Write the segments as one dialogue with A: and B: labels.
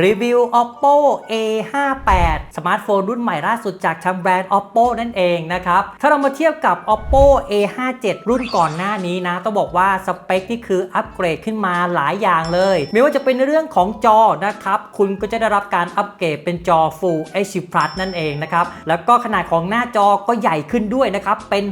A: รีวิว oppo a58 สมาร์ทโฟนรุ่นใหม่ล่าสุดจากทางแบรนด์ oppo นั่นเองนะครับ ถ้าเรามาเทียบกับ oppo a57 รุ่นก่อนหน้านี้นะ ต้องบอกว่าสเปคที่คืออัปเกรดขึ้นมาหลายอย่างเลย ไม่ว่าจะเป็นในเรื่องของจอนะครับ คุณก็จะได้รับการอัปเกรดเป็นจอ Full HD Plus นั่นเองนะครับ แล้วก็ขนาดของหน้าจอก็ใหญ่ขึ้นด้วยนะครับ เป็น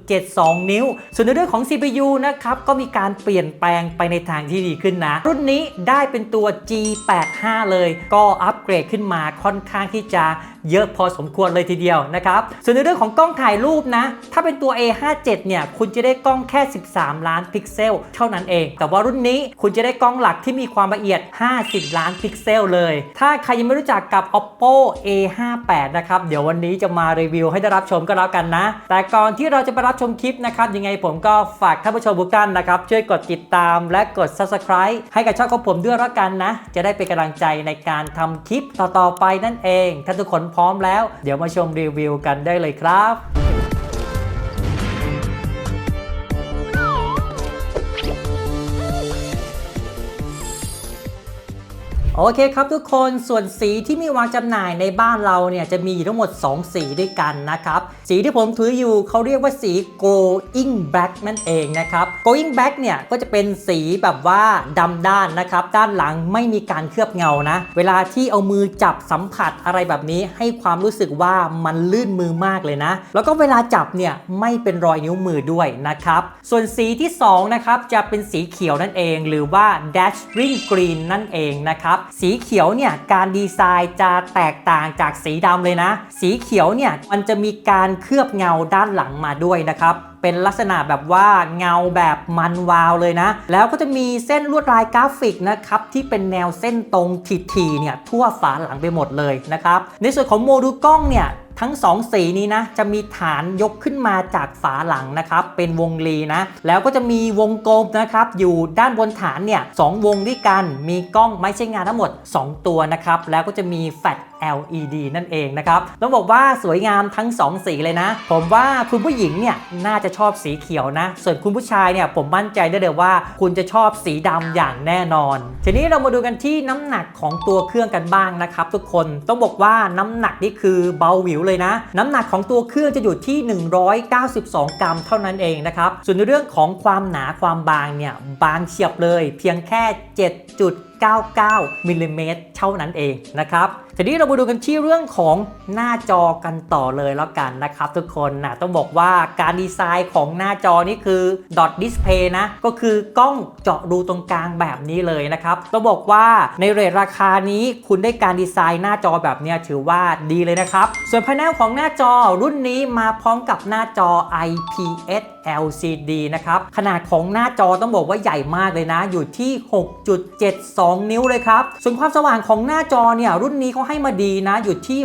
A: 6.72 นิ้ว ส่วนในเรื่องของ CPU นะครับก็มีการเปลี่ยนแปลงไปในทางที่ดีขึ้นนะ รุ่นนี้ได้เป็นตัว G85 5 เลย ก็อัปเกรดขึ้นมาค่อนข้างที่จะ เยอะพอสมควรเลยทีเดียวนะครับ ส่วนในเรื่องของกล้องถ่ายรูปนะ ถ้าเป็นตัว A57 เนี่ย คุณจะได้กล้องแค่ 13 ล้านพิกเซล เท่านั้นเอง แต่ว่ารุ่นนี้คุณจะได้กล้องหลักที่มีความละเอียด 50 ล้านพิกเซลเลย ถ้าใครยังไม่รู้จักกับ oppo A58 นะครับ เดี๋ยววันนี้จะมารีวิวให้ได้รับชมก็แล้วกันนะ แต่ก่อนที่เราจะไปรับชมคลิปนะครับ ยังไงผมก็ฝากท่านผู้ชมทุกท่านนะครับ ช่วยกดติดตามและกด subscribe ให้กับช่องของผมด้วยแล้วกันนะ จะได้เป็นกำลังใจในการทำคลิปต่อๆไปนั่นเอง ถ้าทุกคนพพร้อมแล้ว เดี๋ยวมาชมรีวิวกันได้เลยครับ โอเคครับทุกคนส่วนสีที่มีวางจำหน่ายในบ้านเราเนี่ยจะมีทั้งหมด 2 สีด้วยกันนะครับ สีที่ผมถืออยู่เขาเรียกว่าสี glowing black นั่นเองนะครับ glowing black เนี่ยก็จะเป็นสีแบบว่าดำด้านนะครับ ด้านหลังไม่มีการเคลือบเงานะ เวลาที่เอามือจับสัมผัสอะไรแบบนี้ ให้ความรู้สึกว่ามันลื่นมือมากเลยนะ แล้วก็เวลาจับเนี่ยไม่เป็นรอยนิ้วมือด้วยนะครับ ส่วนสีที่2นะครับจะเป็นสีเขียวนั่นเอง หรือว่า dashing green นั่นเองนะครับสีเขียวเนี่ยการดีไซน์จะแตกต่างจากสีดำเลยนะ สีเขียวเนี่ยมันจะมีการเคลือบเงาด้านหลังมาด้วยนะครับเป็นลักษณะแบบว่าเงาแบบมันวาวเลยนะ แล้วก็จะมีเส้นลวดลายกราฟิกนะครับที่เป็นแนวเส้นตรงทีๆเนี่ยทั่วฝาหลังไปหมดเลยนะครับในส่วนของโมดูลกล้องเนี่ย ทั้ง 2 สีนี้นะจะมีฐานยกขึ้นมาจากฝาหลังนะครับ เป็นวงรีนะ แล้วก็จะมีวงกลมนะครับ อยู่ด้านบนฐานเนี่ยสองวงด้วยกัน มีกล้องไม่ใช่งานทั้งหมด 2 ตัวนะครับ แล้วก็จะมีแฟลช LED นั่นเองนะครับต้องบอกว่าสวยงามทั้ง 2 สีเลยนะ ผมว่าคุณผู้หญิงเนี่ยน่าจะชอบสีเขียวนะ ส่วนคุณผู้ชายเนี่ยผมมั่นใจได้เลยว่า คุณจะชอบสีดำอย่างแน่นอน ทีนี้เรามาดูกันที่น้ำหนักของตัวเครื่องกันบ้างนะครับ ทุกคนต้องบอกว่าน้ำหนักนี่คือเบาหวิวเลยนะ น้ำหนักของตัวเครื่องจะอยู่ที่ 192 กรัมเท่านั้นเองนะครับ ส่วนในเรื่องของความหนาความบางเนี่ย บางเฉียบเลย เพียงแค่ 7.99 มิลลิเมตรเท่านั้นเองนะครับ ทีนี้เรามาดูกันที่เรื่องของหน้าจอกันต่อเลยแล้วกันนะครับทุกคนนะต้องบอกว่าการดีไซน์ของหน้าจอนี่คือ dot display นะ ก็คือกล้องเจาะรูตรงกลางแบบนี้เลยนะครับต้องบอกว่าในเรทราคานี้คุณได้การดีไซน์หน้าจอแบบนี้ถือว่าดีเลยนะครับ ส่วนภายในของหน้าจอรุ่นนี้มาพร้อมกับหน้าจอ IPS LCD นะครับขนาดของหน้าจอต้องบอกว่าใหญ่มากเลยนะ อยู่ที่ 6.72 นิ้วเลยครับส่วนความสว่างของหน้าจอเนี่ยรุ่นนี้เขาให้มาดีนะอยู่ที่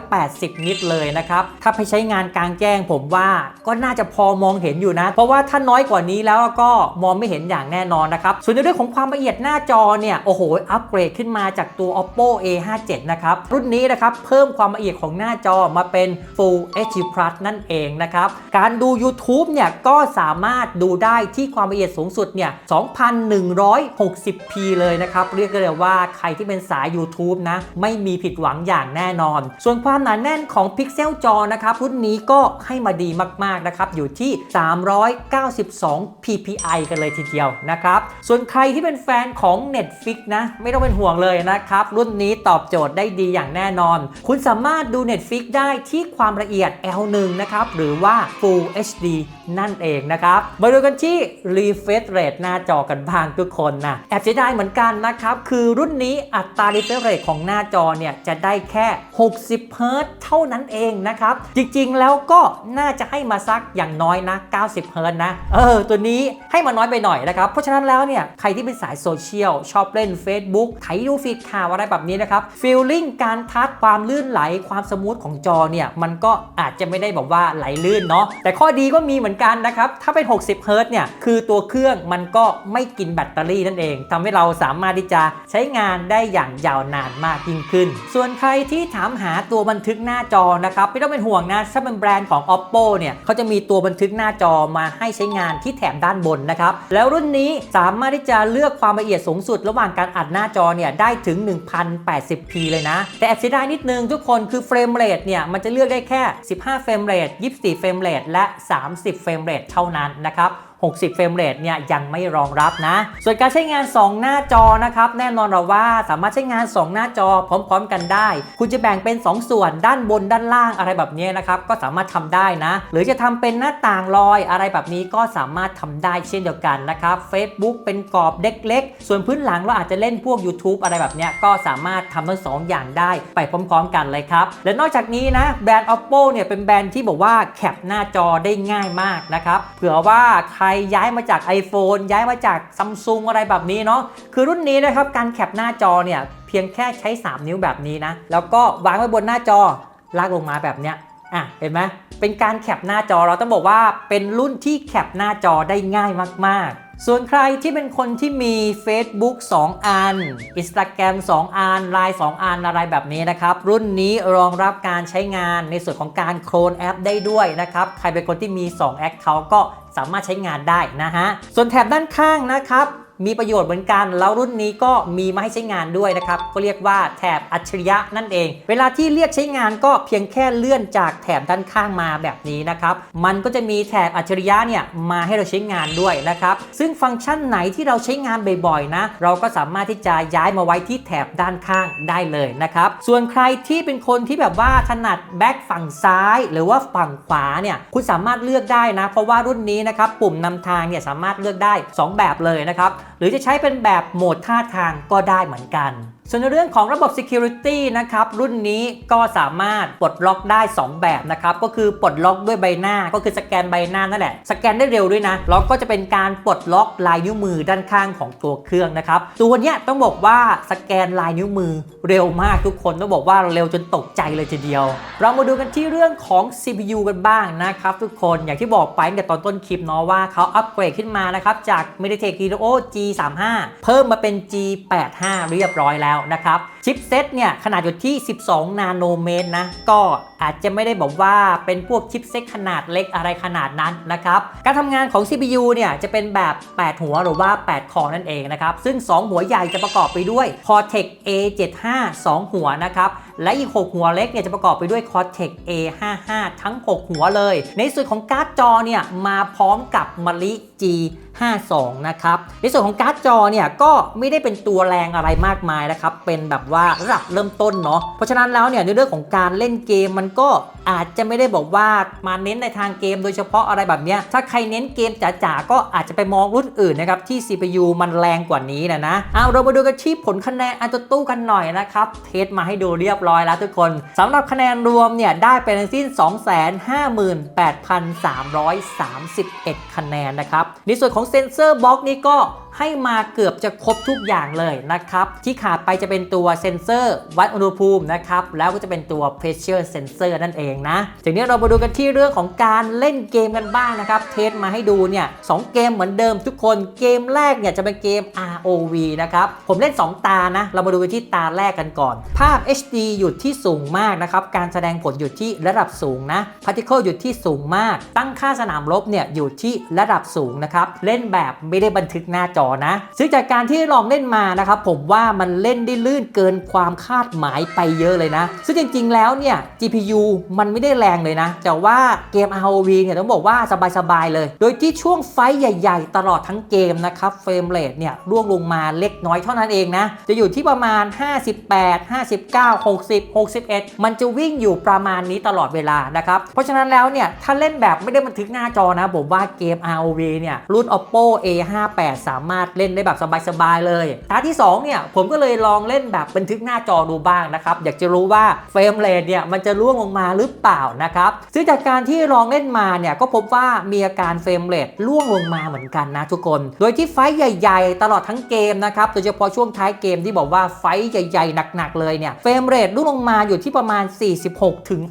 A: 680 นิตเลยนะครับ ถ้าไปใช้งานกลางแจ้งผมว่าก็น่าจะพอมองเห็นอยู่นะ เพราะว่าถ้าน้อยกว่านี้แล้วก็มองไม่เห็นอย่างแน่นอนนะครับ ส่วนในเรื่องของความละเอียดหน้าจอเนี่ย โอ้โห อัปเกรดขึ้นมาจากตัว oppo a57 นะครับ รุ่นนี้นะครับเพิ่มความละเอียดของหน้าจอมาเป็น full HD plus นั่นเองนะครับ การดู YouTube เนี่ยก็สามารถดูได้ที่ความละเอียดสูงสุดเนี่ย 2,160p เลยนะครับ เรียกได้เลยว่าใครที่เป็นสาย YouTube นะ ไม่มีผิดหวังอย่างแน่นอน ส่วนความหนาแน่นของพิกเซลจอนะครับรุ่นนี้ก็ให้มาดีมากๆนะครับอยู่ที่ 392 ppi กันเลยทีเดียวนะครับส่วนใครที่เป็นแฟนของ Netflix นะไม่ต้องเป็นห่วงเลยนะครับรุ่นนี้ตอบโจทย์ได้ดีอย่างแน่นอน คุณสามารถดู Netflix ได้ที่ความละเอียด L1 นะครับหรือว่า Full HD นั่นเองนะครับ มาดูกันที่ refresh rate หน้าจอกันบ้างทุกคนนะแอบเสียดายเหมือนกันนะครับ คือรุ่นนี้อัตรา refresh rate ของหน้าจอเนี่ยจะได้แค่ 60 Hz เท่านั้นเองนะครับ จริงๆแล้วก็น่าจะให้มาสักอย่างน้อยนะ 90 Hz นะ เออ ตัวนี้ให้มาน้อยไปหน่อยนะครับ เพราะฉะนั้นแล้วเนี่ยใครที่เป็นสายโซเชียลชอบเล่น Facebook ไถดูฟีดข่าวอะไรแบบนี้นะครับฟีลลิ่งการทัชความลื่นไหลความสมูทของจอเนี่ยมันก็อาจจะไม่ได้แบบว่าไหลลื่นเนาะแต่ข้อดีก็มีเหมือนกันกันนะครับ ถ้าเป็น 60 เฮิรตซ์เนี่ย คือตัวเครื่องมันก็ไม่กินแบตเตอรี่นั่นเองทำให้เราสามารถที่จะใช้งานได้อย่างยาวนานมากยิ่งขึ้น ส่วนใครที่ถามหาตัวบันทึกหน้าจอนะครับ ไม่ต้องเป็นห่วงนะ ถ้าเป็นแบรนด์ของ oppo เนี่ยเขาจะมีตัวบันทึกหน้าจอมาให้ใช้งานที่แถบด้านบนนะครับ แล้วรุ่นนี้สามารถที่จะเลือกความละเอียดสูงสุด ระหว่างการอัดหน้าจอเนี่ยได้ถึง 1080p เลยนะ แต่แอบเสียดายนิดนึงทุกคนคือเฟรมเรทเนี่ยมันจะเลือกได้แค่ 15 เฟรมเรท24 เฟรมเรทและ 30เฟรมเรทเท่านั้นนะครับ 60 เฟรมเรทเนี่ยยังไม่รองรับนะ ส่วนการใช้งาน 2 หน้าจอนะครับแน่นอนเราว่าสามารถใช้งาน 2 หน้าจอพร้อมๆ กันได้ คุณจะแบ่งเป็น 2 ส่วนด้านบนด้านล่างอะไรแบบนี้นะครับก็สามารถทำได้นะ หรือจะทำเป็นหน้าต่างลอยอะไรแบบนี้ก็สามารถทำได้เช่นเดียวกันนะครับ Facebook เป็นกรอบเล็กๆ ส่วนพื้นหลังเราอาจจะเล่นพวก YouTube อะไรแบบนี้ก็สามารถทำทั้งสองอย่างได้ไปพร้อมๆ กันเลยครับ และนอกจากนี้นะแบรนด์ oppo เนี่ยเป็นแบรนด์ที่บอกว่าแคปหน้าจอได้ง่ายมากนะครับเผื่อว่าใครย้ายมาจาก iPhone ย้ายมาจาก Samsung อะไรแบบนี้เนาะคือรุ่นนี้นะครับการแคปหน้าจอเนี่ยเพียงแค่ใช้ 3 นิ้วแบบนี้นะแล้วก็วางไว้บนหน้าจอลากลงมาแบบเนี้ยอะเห็นไหมเป็นการแคปหน้าจอเราต้องบอกว่าเป็นรุ่นที่แคปหน้าจอได้ง่ายมากๆ ส่วนใครที่เป็นคนที่มี Facebook 2 อัน Instagram 2 อัน Line 2 อันอะไรแบบนี้นะครับ รุ่นนี้รองรับการใช้งานในส่วนของการโคลนแอปได้ด้วยนะครับ ใครเป็นคนที่มี 2 แอคเคาท์ก็ สามารถใช้งานได้นะฮะส่วนแถบด้านข้างนะครับ มีประโยชน์เหมือนกัน แล้วรุ่นนี้ก็มีมาให้ใช้งานด้วยนะครับ ก็เรียกว่าแถบอัจฉริยะนั่นเอง เวลาที่เรียกใช้งานก็เพียงแค่เลื่อนจากแถบด้านข้างมาแบบนี้นะครับ มันก็จะมีแถบอัจฉริยะเนี่ยมาให้เราใช้งานด้วยนะครับ ซึ่งฟังก์ชันไหนที่เราใช้งานบ่อยๆนะ เราก็สามารถที่จะย้ายมาไว้ที่แถบด้านข้างได้เลยนะครับ ส่วนใครที่เป็นคนที่แบบว่าถนัดแบ็คฝั่งซ้าย หรือว่าฝั่งขวาเนี่ย คุณสามารถเลือกได้นะ เพราะว่ารุ่นนี้นะครับ ปุ่มนำทางเนี่ยสามารถเลือกได้ 2 แบบเลยนะครับ รือจะใช้เป็นแบบโหมดท่าทางก็ได้เหมือนกันส่วนในเรื่องของระบบ Security นะครับ รุ่นนี้ก็สามารถปลดล็อกได้ 2 แบบนะครับ ก็คือปลดล็อกด้วยใบหน้าก็คือสแกนใบหน้านั่นแหละ สแกนได้เร็วด้วยนะแล้วก็จะเป็นการปลดล็อกลายนิ้วมือด้านข้างของตัวเครื่องนะครับ ตัวเนี้ยต้องบอกว่าสแกนลายนิ้วมือเร็วมากทุกคนต้องบอกว่าเร็วจนตกใจเลยทีเดียว เรามาดูกันที่เรื่องของ CPU กันบ้างนะครับทุกคนอย่างที่บอกไปตั้งแต่ตอนต้นคลิปเนาะว่าเขาอัปเกรดขึ้นมานะครับจาก MediaTek Helio G35 เพิ่มมาเป็น G85 เรียบร้อยแล้วนะครับ ชิปเซตเนี่ยขนาดอยู่ที่ 12 นาโนเมตรนะ ก็อาจจะไม่ได้บอกว่าเป็นพวกชิปเซตขนาดเล็กอะไรขนาดนั้นนะครับ การทำงานของ CPU เนี่ยจะเป็นแบบ 8 หัวหรือว่า 8 คอนั่นเองนะครับ ซึ่ง 2 หัวใหญ่จะประกอบไปด้วย Cortex A75 2 หัวนะครับ และอีก 6 หัวเล็กเนี่ยจะประกอบไปด้วย Cortex A55 ทั้ง 6 หัวเลย ในส่วนของการ์ดจอเนี่ยมาพร้อมกับมะลิ G 52 นะครับ ในส่วนของการ์ดจอเนี่ยก็ไม่ได้เป็นตัวแรงอะไรมากมายนะครับ เป็นแบบว่าระดับเริ่มต้นเนาะ เพราะฉะนั้นแล้วเนี่ยในเรื่องของการเล่นเกมมันก็อาจจะไม่ได้บอกว่ามาเน้นในทางเกมโดยเฉพาะอะไรแบบเนี้ย ถ้าใครเน้นเกมจ๋าๆ ก็อาจจะไปมองรุ่นอื่นนะครับ ที่ CPU มันแรงกว่านี้นะนะ เอาเรามาดูกันที่ผลคะแนนอันตัวตู้กันหน่อยนะครับ เทสมาให้ดูเรียบร้อยแล้วทุกคนสำหรับคะแนนรวมเนี่ยได้ไปทั้งสิ้น 258,331 คะแนนนะครับในส่วนของเซนเซอร์บล็อกนี้ก็ ให้มาเกือบจะครบทุกอย่างเลยนะครับ ที่ขาดไปจะเป็นตัวเซนเซอร์ วัดอุณหภูมินะครับ แล้วก็จะเป็นตัว pressure sensor นั่นเองนะทีนี้เรามาดูกันที่เรื่องของการเล่นเกมกันบ้างนะครับ เทสมาให้ดูเนี่ยสองเกมเหมือนเดิมทุกคนเกมแรกเนี่ยจะเป็นเกม ROV นะครับ ผมเล่น 2 ตานะ เรามาดูกันที่ตาแรกกันก่อน ภาพ HD อยู่ที่สูงมากนะครับ การแสดงผลอยู่ที่ระดับสูงนะ Particle อยู่ที่สูงมาก ตั้งค่าสนามรบเนี่ยอยู่ที่ระดับสูงนะครับ เล่นแบบไม่ได้บันทึกหน้าจอนะ ซึ่งจากการที่ลองเล่นมานะครับผมว่ามันเล่นได้ลื่นเกินความคาดหมายไปเยอะเลยนะ ซึ่งจริงๆแล้วเนี่ย GPU มันไม่ได้แรงเลยนะ แต่ว่าเกม ROV เนี่ยต้องบอกว่าสบายๆเลย โดยที่ช่วงไฟใหญ่ๆ ตลอดทั้งเกมนะครับเฟรมเรทเนี่ยร่วงลงมาเล็กน้อยเท่านั้นเองนะ จะอยู่ที่ประมาณ 58 59 60 61 มันจะวิ่งอยู่ประมาณนี้ตลอดเวลานะครับ เพราะฉะนั้นแล้วเนี่ย ถ้าเล่นแบบไม่ได้บันทึกหน้าจอนะ ผมว่าเกม ROV เนี่ยรุ่น oppo a58 สามามารถเล่นได้แบบสบายๆเลยท้าที่2เนี่ยผมก็เลยลองเล่นแบบบันทึกหน้าจอดูบ้างนะครับอยากจะรู้ว่าเฟรมเรทเนี่ยมันจะร่วงลงมาหรือเปล่านะครับซึ่งจากการที่ลองเล่นมาเนี่ยก็พบว่ามีอาการเฟรมเรทร่วงลงมาเหมือนกันนะทุกคน โดยที่ไฟท์ใหญ่ ๆ ตลอดทั้งเกมนะครับโดยเฉพาะช่วงท้ายเกมที่บอกว่าไฟท์ใหญ่ๆหนักๆเลยเนี่ยเฟรมเรทร่วงลงมาอยู่ที่ประมาณ 46ถึง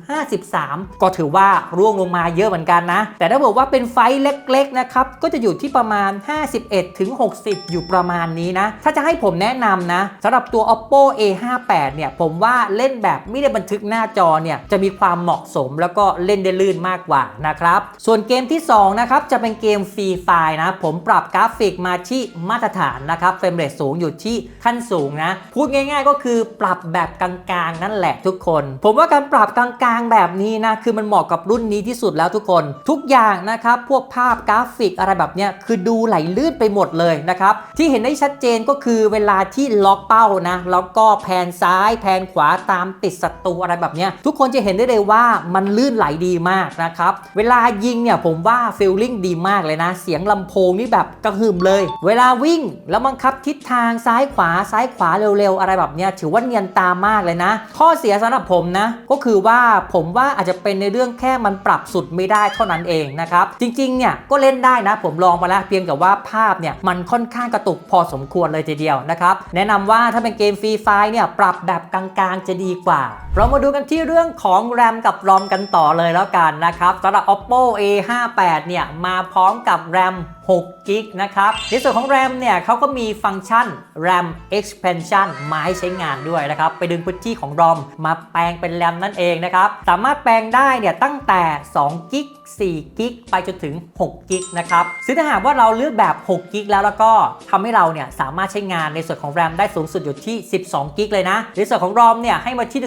A: 53 ก็ถือว่าร่วงลงมาเยอะเหมือนกันนะ แต่ถ้าบอกว่าเป็นไฟท์เล็กๆนะครับก็จะอยู่ที่ประมาณ 51ถึง60 อยู่ประมาณนี้นะ ถ้าจะให้ผมแนะนำนะสำหรับตัว oppo a58 เนี่ย ผมว่าเล่นแบบไม่ได้บันทึกหน้าจอเนี่ย จะมีความเหมาะสมแล้วก็เล่นได้ลื่นมากกว่านะครับ ส่วนเกมที่ 2 นะครับ จะเป็นเกมฟรีไฟนะ ผมปรับกราฟิกมาที่มาตรฐานนะครับเฟรมเรทสูงอยู่ที่ขั้นสูงนะ พูดง่าย ๆ ก็คือปรับแบบกลางๆ นั่นแหละทุกคน ผมว่าการปรับกลางๆ แบบนี้นะคือมันเหมาะกับรุ่นนี้ที่สุดแล้วทุกคน ทุกอย่างนะครับพวกภาพกราฟิกอะไรแบบเนี้ยคือดูไหลลื่นไปหมดเลยนะครับ ที่เห็นได้ชัดเจนก็คือเวลาที่ล็อกเป้านะแล้วก็แผนซ้ายแผนขวาตามติดศัตรูอะไรแบบนี้ทุกคนจะเห็นได้เลยว่ามันลื่นไหลดีมากนะครับเวลายิงเนี่ยผมว่าฟีลลิ่งดีมากเลยนะ เสียงลำโพงนี่แบบกระหึ่มเลย เวลาวิ่งแล้วบังคับทิศทางซ้ายขวาซ้ายขวาเร็วๆ อะไรแบบนี้ถือว่าเนียนตามากเลยนะ ข้อเสียสำหรับผมนะก็คือว่าผมว่าอาจจะเป็นในเรื่องแค่มันปรับสุดไม่ได้เท่านั้นเองนะครับจริงๆเนี่ยก็เล่นได้นะ ผมลองมาแล้วเพียงแต่ว่าภาพเนี่ยมันค่อนข้างกระตุกพอสมควรเลยทีเดียวนะครับ แนะนำว่าถ้าเป็นเกมฟรีไฟเนี่ยปรับแบบกลางๆจะดีกว่า เรามาดูกันที่เรื่องของแรมกับรอมกันต่อเลยแล้วกันนะครับสำหรับ oppo a58 เนี่ยมาพร้อมกับแรม6กิกนะครับ ในส่วนของ RAM เนี่ยเขาก็มีฟังก์ชัน RAM expansion มาให้ใช้งานด้วยนะครับ ไปดึงพื้นที่ของ ROM มาแปลงเป็น RAM นั่นเองนะครับ สามารถแปลงได้เนี่ยตั้งแต่2กิก4กิกไปจนถึง6กิกนะครับ ซึ่งถ้าหากว่าเราเลือกแบบ6กิกแล้วแล้วก็ทำให้เราเนี่ยสามารถใช้งานในส่วนของ RAM ได้สูงสุดอยู่ที่ 12กิกเลยนะ ในส่วนของ ROM เนี่ยให้มาที่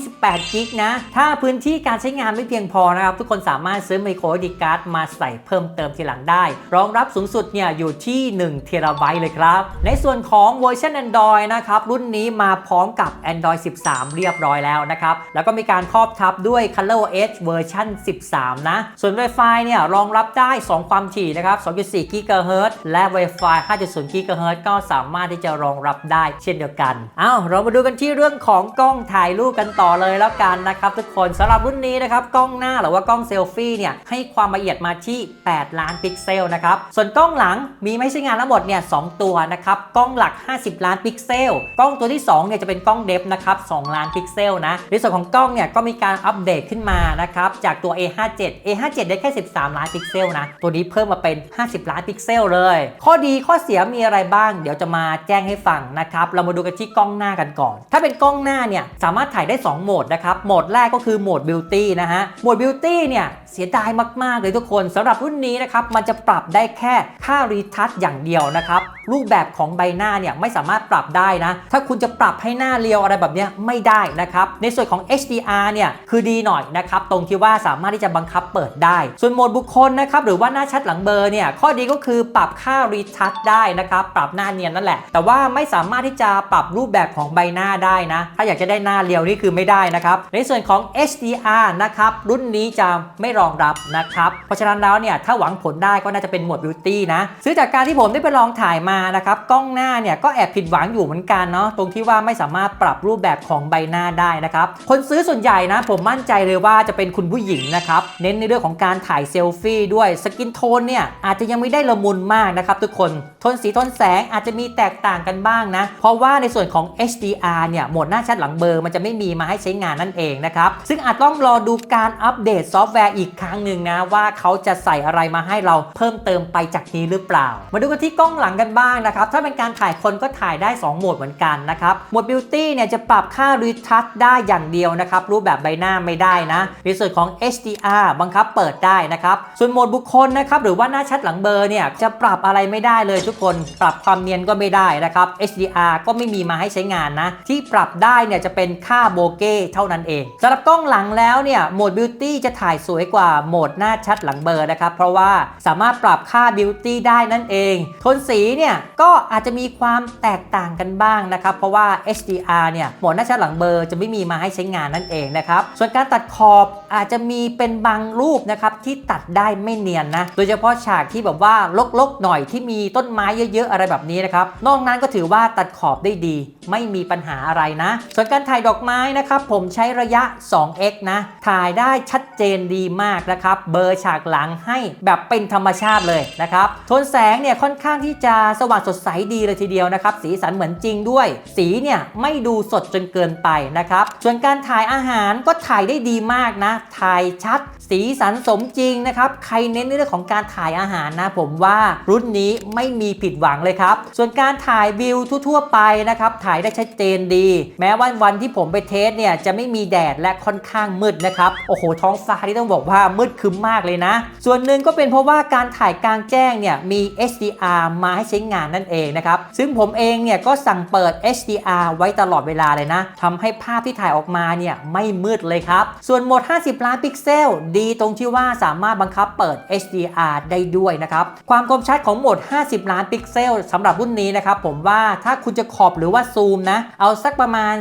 A: 128กิกนะ ถ้าพื้นที่การใช้งานไม่เพียงพอนะครับ ทุกคนสามารถซื้อ micro SD card มาใส่เพิ่มเติมทีหลังได้ รองรับสูงสุดเนี่ยอยู่ที่1เทราไบต์เลยครับ ในส่วนของเวอร์ชัน Android นะครับรุ่นนี้มาพร้อมกับ Android 13 เรียบร้อยแล้วนะครับ แล้วก็มีการครอบทับด้วย ColorOS เวอร์ชัน13 นะ ส่วน Wi-Fi เนี่ยรองรับได้ 2 ความถี่นะครับ 2.4 GHz และ Wi-Fi 5.0 GHz ก็สามารถที่จะรองรับได้เช่นเดียวกันเอ้าเรามาดูกันที่เรื่องของกล้องถ่ายรูปกันต่อเลยแล้วกันนะครับทุกคนสำหรับรุ่นนี้นะครับกล้องหน้าหรือว่ากล้องเซลฟี่เนี่ยให้ความละเอียดมาที่ 8 ล้านพิกเซลนะครับส่วนกล้องหลังมีไม่ใช่งานทั้งหมดเนี่ย2ตัวนะครับกล้องหลัก 50 ล้านพิกเซล กล้องตัวที่2เนี่ยจะเป็นกล้องเดฟนะครับ2ล้านพิกเซลนะในส่วนของกล้องเนี่ยก็มีการอัปเดตขึ้นมานะครับจากตัว A57 A57 ได้แค่ 13 ล้านพิกเซลนะตัวนี้เพิ่มมาเป็น 50 ล้านพิกเซลเลย ข้อดีข้อเสียมีอะไรบ้าง เดี๋ยวจะมาแจ้งให้ฟังนะครับเรามาดูกันที่กล้องหน้ากันก่อน ถ้าเป็นกล้องหน้าเนี่ยสามารถถ่ายได้ 2 โหมดนะครับโหมดแรกก็คือโหมด Beauty นะฮะโหมด Beauty เนี่ยเสียดายมากๆเลยทุกคนสำหรับรุ่นนี้นะครับมันจะปรับได้แค่ค่ารีทัชอย่างเดียวนะครับ รูปแบบของใบหน้าเนี่ยไม่สามารถปรับได้นะ ถ้าคุณจะปรับให้หน้าเรียวอะไรแบบนี้ไม่ได้นะครับ ในส่วนของ HDR เนี่ยคือดีหน่อยนะครับ ตรงที่ว่าสามารถที่จะบังคับเปิดได้ ส่วนโหมดบุคคลนะครับหรือว่าหน้าชัดหลังเบอร์เนี่ยข้อดีก็คือปรับค่ารีทัชได้นะครับ ปรับหน้าเนียนนั่นแหละ แต่ว่าไม่สามารถที่จะปรับรูปแบบของใบหน้าได้นะ ถ้าอยากจะได้หน้าเรียวนี่คือไม่ได้นะครับ ในส่วนของ HDR นะครับรุ่นนี้จะไม่รองรับนะครับ เพราะฉะนั้นแล้วเนี่ยถ้าหวังผลได้ก็น่าจะเป็นโหมด Beauty นะซึ่งจากการที่ผมได้ไปลองถ่ายมานะครับ กล้องหน้าเนี่ยก็แอบผิดหวังอยู่เหมือนกันเนาะตรงที่ว่าไม่สามารถปรับรูปแบบของใบหน้าได้นะครับ คนซื้อส่วนใหญ่นะ ผมมั่นใจเลยว่าจะเป็นคุณผู้หญิงนะครับ เน้นในเรื่องของการถ่ายเซลฟี่ด้วยสกินโทนเนี่ยอาจจะยังไม่ได้ละมุนมากนะครับทุกคนโทนสีโทนแสงอาจจะมีแตกต่างกันบ้างนะ เพราะว่าในส่วนของ HDR เนี่ยโหมดหน้าชัดหลังเบอร์มันจะไม่มีมาให้ใช้งานนั่นเองนะครับซึ่งอาจต้องรอดูการอัปเดตซอฟต์แวร์อีกครั้งหนึ่งนะว่าเขาจะใส่อะไรมาให้เราเพิ่มเติมไปจากนี้หรือเปล่า มาดูกันที่กล้องหลังกันบ้างนะครับ ถ้าเป็นการถ่ายคนก็ถ่ายได้ 2 โหมดเหมือนกันนะครับ โหมด Beauty เนี่ยจะปรับค่า retouch ได้อย่างเดียวนะครับ รูปแบบใบหน้าไม่ได้นะ ในส่วนของ HDR บังคับเปิดได้นะครับ ส่วนโหมดบุคคลนะครับ หรือว่าหน้าชัดหลังเบอร์เนี่ยจะปรับอะไรไม่ได้เลยทุกคน ปรับความเนียนก็ไม่ได้นะครับ HDR ก็ไม่มีมาให้ใช้งานนะ ที่ปรับได้เนี่ยจะเป็นค่าโบเก้เท่านั้นเองสำหรับกล้องหลังแล้วเนี่ยโหมด Beauty จะถ่ายสวยกว่าโหมดหน้าชัดหลังเบอร์นะครับ เพราะว่าสามารถปรับค่าบิว Beauty ได้นั่นเอง โทนสีเนี่ยก็อาจจะมีความแตกต่างกันบ้างนะครับ เพราะว่า HDR เนี่ยหมดหน้าชัดหลังเบอร์จะไม่มีมาให้ใช้งานนั่นเองนะครับ ส่วนการตัดขอบอาจจะมีเป็นบางรูปนะครับที่ตัดได้ไม่เนียนนะ โดยเฉพาะฉากที่แบบว่าลกๆหน่อยที่มีต้นไม้เยอะๆอะไรแบบนี้นะครับ นอกนั้นก็ถือว่าตัดขอบได้ดี ไม่มีปัญหาอะไรนะ ส่วนการถ่ายดอกไม้นะครับผมใช้ระยะ 2x นะ ถ่ายได้ชัดเจนดีมากนะครับ เบอร์ฉากหลังให้แบบเป็นธรรมชาติเลยนะครับโทนแสงเนี่ยค่อนข้างที่จะสว่างสดใสดีเลยทีเดียวนะครับ สีสันเหมือนจริงด้วย สีเนี่ยไม่ดูสดจนเกินไปนะครับ ส่วนการถ่ายอาหารก็ถ่ายได้ดีมากนะ ถ่ายชัด สีสันสมจริงนะครับ ใครเน้นในเรื่องของการถ่ายอาหารนะผมว่ารุ่นนี้ไม่มีผิดหวังเลยครับ ส่วนการถ่ายวิวทั่ว ๆ ไปนะครับ ถ่ายได้ชัดเจนดี แม้ว่าวันที่ผมไปเทสเนี่ยจะไม่มีแดดและค่อนข้างมืดนะครับ โอ้โหท้องฟ้าที่ต้องบอกว่ามืดคึ้มมากเลยนะ ส่วนหนึ่งก็เป็นเพราะว่าการถ่ายกลางแจ้งเนี่ยมี HDR มาให้ใช้งานนั่นเองนะครับ ซึ่งผมเองเนี่ยก็สั่งเปิด HDR ไว้ตลอดเวลาเลยนะทำให้ภาพที่ถ่ายออกมาเนี่ยไม่มืดเลยครับ ส่วนโหมด 50 ล้านพิกเซล ดีตรงที่ว่าสามารถบังคับเปิด HDR ได้ด้วยนะครับ ความคมชัดของโหมด 50 ล้านพิกเซลสำหรับรุ่นนี้นะครับผมว่าถ้าคุณจะขอบหรือว่าซูมนะ เอาสักประมาณ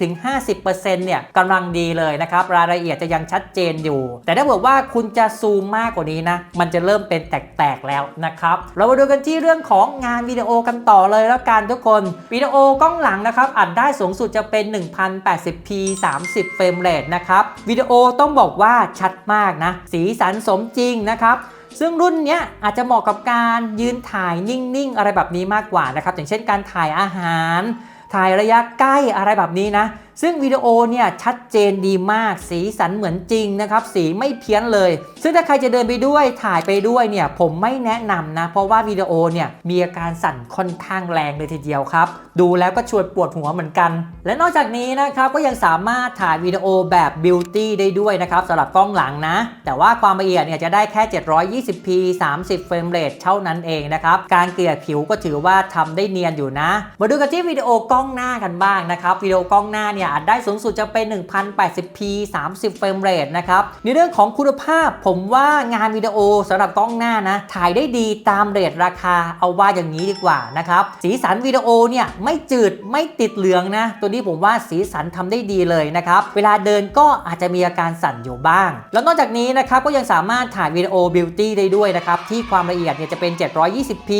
A: 40-50%เนี่ยกำลังดีเลยนะครับ รายละเอียดจะยังชัดเจนอยู่ แต่ถ้าบอกว่าคุณจะซูมมากกว่านี้นะ มันจะเริ่มเป็นแตกๆแล้วนะครับ เรามาดูกันที่เรื่องของงานวิดีโอกันต่อเลยแล้วกันทุกคน วิดีโอกล้องหลังนะครับอัดได้สูงสุดจะเป็น 1080p 30 เฟรมเรทนะครับ วิดีโอต้องบอกว่าชัดมากนะ สีสันสมจริงนะครับซึ่งรุ่นเนี้ยอาจจะเหมาะกับการยืนถ่ายนิ่งๆ อะไรแบบนี้มากกว่านะครับ อย่างเช่นการถ่ายอาหาร ถ่ายระยะใกล้อะไรแบบนี้นะ ซึ่งวิดีโอเนี่ยชัดเจนดีมาก สีสันเหมือนจริงนะครับ สีไม่เพี้ยนเลย ซึ่งถ้าใครจะเดินไปด้วยถ่ายไปด้วยเนี่ยผมไม่แนะนำนะ เพราะว่าวิดีโอเนี่ยมีอาการสั่นค่อนข้างแรงเลยทีเดียวครับ ดูแล้วก็ชวนปวดหัวเหมือนกัน และนอกจากนี้นะครับก็ยังสามารถถ่ายวิดีโอแบบบิวตี้ได้ด้วยนะครับสำหรับกล้องหลังนะ แต่ว่าความละเอียดเนี่ยจะได้แค่ 720p 30 เฟรมเรทเท่านั้นเองนะครับ การเกลี่ยผิวก็ถือว่าทำได้เนียนอยู่นะ มาดูกันที่วิดีโอกล้องหน้ากันบ้างนะครับวิดีโอกล้องหน้าเนี่ยาจได้สูงสุดจะเป็น 1080p 30 เฟรมเรทนะครับ ในเรื่องของคุณภาพผมว่างานวิดีโอสำหรับกล้องหน้านะ ถ่ายได้ดีตามเรทราคาเอาว่าอย่างนี้ดีกว่านะครับ สีสันวิดีโอเนี่ยไม่จืดไม่ติดเหลืองนะ ตัวนี้ผมว่าสีสันทำได้ดีเลยนะครับ เวลาเดินก็อาจจะมีอาการสั่นอยู่บ้าง แล้วนอกจากนี้นะครับก็ยังสามารถถ่ายวิดีโอบิวตี้ได้ด้วยนะครับที่ความละเอียดเนี่ยจะเป็น 720p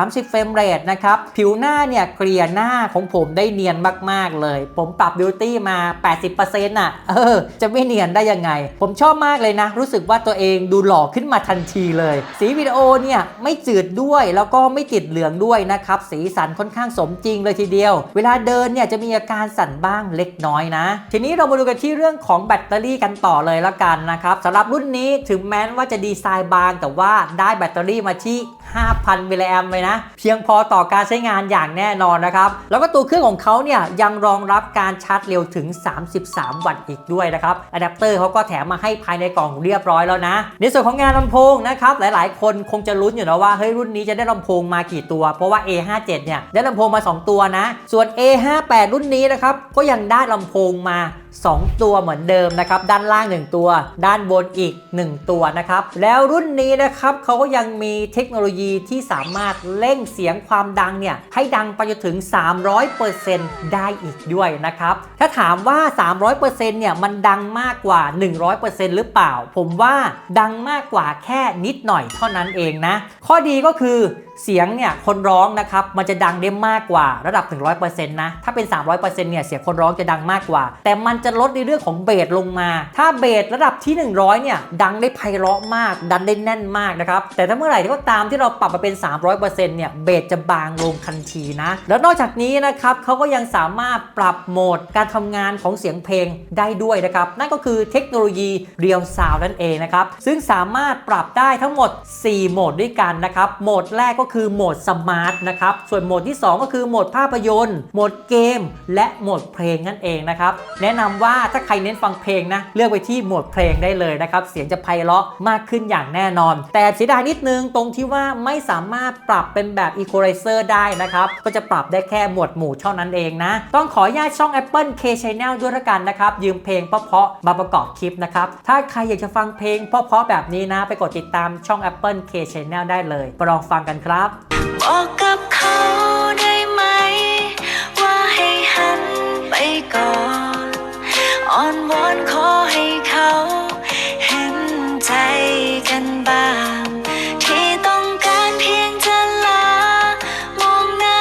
A: 30 เฟรมเรทนะครับ ผิวหน้าเนี่ยเกลี่ยหน้าของผมได้เนียนมาก ๆ เลย ผมปรับบิวตี้มา 80%น่ะ เออ จะไม่เนียนได้ยังไง ผมชอบมากเลยนะ รู้สึกว่าตัวเองดูหล่อขึ้นมาทันทีเลย สีวิดีโอเนี่ยไม่จืดด้วยแล้วก็ไม่ติดเหลืองด้วยนะครับ สีสันค่อนข้างสมจริงเลยทีเดียว เวลาเดินเนี่ยจะมีอาการสั่นบ้างเล็กน้อยนะ ทีนี้เรามาดูกันที่เรื่องของแบตเตอรี่กันต่อเลยละกันนะครับสำหรับรุ่นนี้ถึงแม้ว่าจะดีไซน์บางแต่ว่าได้แบตเตอรี่มาที่ 5,000 มิลลิแอมเลยนะ เพียงพอต่อการใช้งานอย่างแน่นอนนะครับ แล้วก็ตัวเครื่องของเขาเนี่ยยังรองรับการชาร์จเร็วถึง 33 วัตต์อีกด้วยนะครับอะแดปเตอร์เขาก็แถมมาให้ภายในกล่องเรียบร้อยแล้วนะ ในส่วนของงานลำโพงนะครับหลายๆ คนคงจะลุ้นอยู่นะว่าเฮ้ยรุ่นนี้จะได้ลำโพงมากี่ตัว เพราะว่า A57 เนี่ยได้ลำโพงมา 2 ตัวนะ ส่วน A58 รุ่นนี้นะครับก็ยังได้ลำโพงมา 2 ตัวเหมือนเดิมนะครับ ด้านล่าง 1 ตัว ด้านบนอีก 1 ตัวนะครับ แล้วรุ่นนี้นะครับเขาก็ยังมีเทคโนโลยีที่สามารถเร่งเสียงความดังเนี่ย ให้ดังไปจนถึง 300%ได้อีกด้วยนะครับ ถ้าถามว่า 300%เนี่ย มันดังมากกว่า 100%หรือเปล่า ผมว่าดังมากกว่าแค่นิดหน่อยเท่านั้นเองนะ ข้อดีก็คือเสียงเนี่ยคนร้องนะครับมันจะดังได้มากกว่าระดับ 100%นะ ถ้าเป็น 300%เนี่ยเสียงคนร้องจะดังมากกว่า แต่มันจะลดในเรื่องของเบสลงมา ถ้าเบสระดับที่ 100 เนี่ย ดังได้ไพเราะมาก ดันได้แน่นมากนะครับ แต่ถ้าเมื่อไหร่ที่ก็ตามที่เราปรับมาเป็น 300%เนี่ย เบสจะบางลงทันทีนะ แล้วนอกจากนี้นะครับเขาก็ยังสามารถปรับโหมดการทำงานของเสียงเพลงได้ด้วยนะครับ นั่นก็คือเทคโนโลยีเรียลซาวนั่นเองนะครับ ซึ่งสามารถปรับได้ทั้งหมด 4 โหมดด้วยกันนะครับ โหมดแรกก็คือโหมดสมาร์ทนะครับ ส่วนโหมดที่ 2 ก็คือโหมดภาพยนตร์ โหมดเกม และโหมดเพลงนั่นเองนะครับ แนะนำว่าถ้าใครเน้นฟังเพลงนะ เลือกไปที่หมวดเพลงได้เลยนะครับ เสียงจะไพเราะมากขึ้นอย่างแน่นอน แต่เสียดายนิดนึงตรงที่ว่าไม่สามารถปรับเป็นแบบ Equalizer ได้นะครับ ก็จะปรับได้แค่หมวดหมู่เท่านั้นเองนะ ต้องขออนุญาตช่อง Apple K Channel ด้วยละกันนะครับ ยืมเพลงเพราะๆมาประกอบคลิปนะครับ ถ้าใครอยากจะฟังเพลงเพราะๆแบบนี้นะ ไปกดติดตามช่อง Apple K Channel ได้เลยไปลองฟังกันครับ
B: บอกกับเขาได้ไหม ว่าให้หันไปก่อน อ่อนวอนขอให้เขาเห็นใจกันบ้าง ที่ต้
A: อ
B: งการเพียงจะลามองหน้า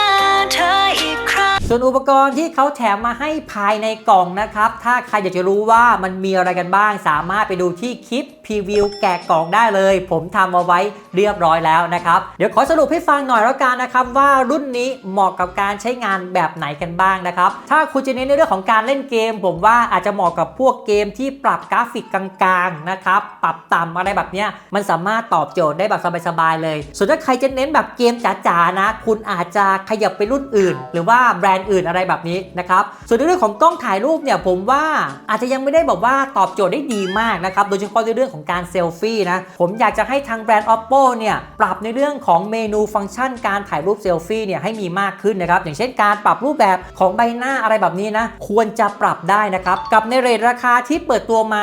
B: เธออีกครั้ง
A: ส่วนอุปกรณ์ที่เขาแถมมาให้ภายในกล่องนะครับ ถ้าใครอยากจะรู้ว่ามันมีอะไรกันบ้าง สามารถไปดูที่คลิป รีวิวแกะกล่องได้เลย ผมทำเอาไว้เรียบร้อยแล้วนะครับ เดี๋ยวขอสรุปให้ฟังหน่อยแล้วกันนะครับ ว่ารุ่นนี้เหมาะกับการใช้งานแบบไหนกันบ้างนะครับ ถ้าคุณจะเน้นในเรื่องของการเล่นเกม ผมว่าอาจจะเหมาะกับพวกเกมที่ปรับกราฟิกกลางๆนะครับปรับต่ำอะไรแบบเนี้ยมันสามารถตอบโจทย์ได้แบบสบายๆเลย ส่วนถ้าใครจะเน้นแบบเกมจ๋าๆนะ คุณอาจจะขยับไปรุ่นอื่น หรือว่าแบรนด์อื่นอะไรแบบนี้นะครับส่วนในเรื่องของกล้องถ่ายรูปเนี่ยผมว่าอาจจะยังไม่ได้แบบว่าตอบโจทย์ได้ดีมากนะครับโดยเฉพาะในเรื่องของการเซลฟี่นะ ผมอยากจะให้ทางแบรนด์ oppo เนี่ยปรับในเรื่องของเมนูฟังก์ชันการถ่ายรูปเซลฟี่เนี่ยให้มีมากขึ้นนะครับ อย่างเช่นการปรับรูปแบบของใบหน้าอะไรแบบนี้นะควรจะปรับได้นะครับ กับในเรทราคาที่เปิดตัวมา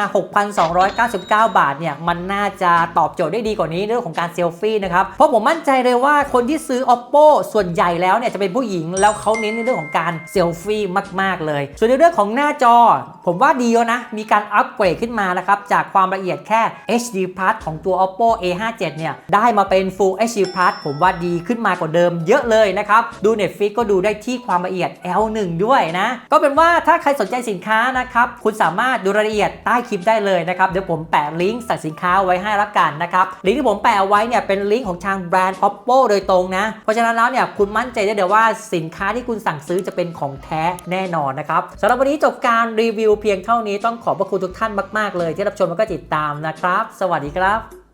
A: 6,299 บาทเนี่ยมันน่าจะตอบโจทย์ได้ดีกว่านี้เรื่องของการเซลฟี่นะครับเพราะผมมั่นใจเลยว่าคนที่ซื้อ oppo ส่วนใหญ่แล้วเนี่ยจะเป็นผู้หญิงแล้วเขาเน้นในเรื่องของการเซลฟี่มาก ๆ เลย ส่วนในเรื่องของหน้าจอ ผมว่าดีแล้วนะ มีการอัปเกรดขึ้นมานะครับจากความละเอียดแค่ HD Plus ของตัว oppo a57 เนี่ย ได้มาเป็น Full HD Plus ผมว่าดีขึ้นมากว่าเดิมเยอะเลยนะครับ ดู Netflix ก็ดูได้ที่ความละเอียด L1 ด้วยนะ ก็เป็นว่าถ้าใครสนใจสินค้านะครับ คุณสามารถดูรายละเอียดใต้คลิปได้เลยนะครับ เดี๋ยวผมแปะลิงก์สั่งสินค้าไว้ให้ละกันนะครับ ลิงก์ที่ผมแปะเอาไว้เนี่ยเป็นลิงก์ของทางแบรนด์ oppo โดยตรงนะ เพราะฉะนั้นแล้วเนี่ยคุณมั่นใจได้เลยว่าสินค้าที่คุณสั่งซื้อจะเป็นของแท้แน่นอนนะครับสำหรับวันนี้จบการรีวิวเพียงเท่านี้ต้องขอบพระคุณทุกท่านมาก ๆ เลยที่รับชมแล้วก็ติดตามนะครับ สวัสดีครับ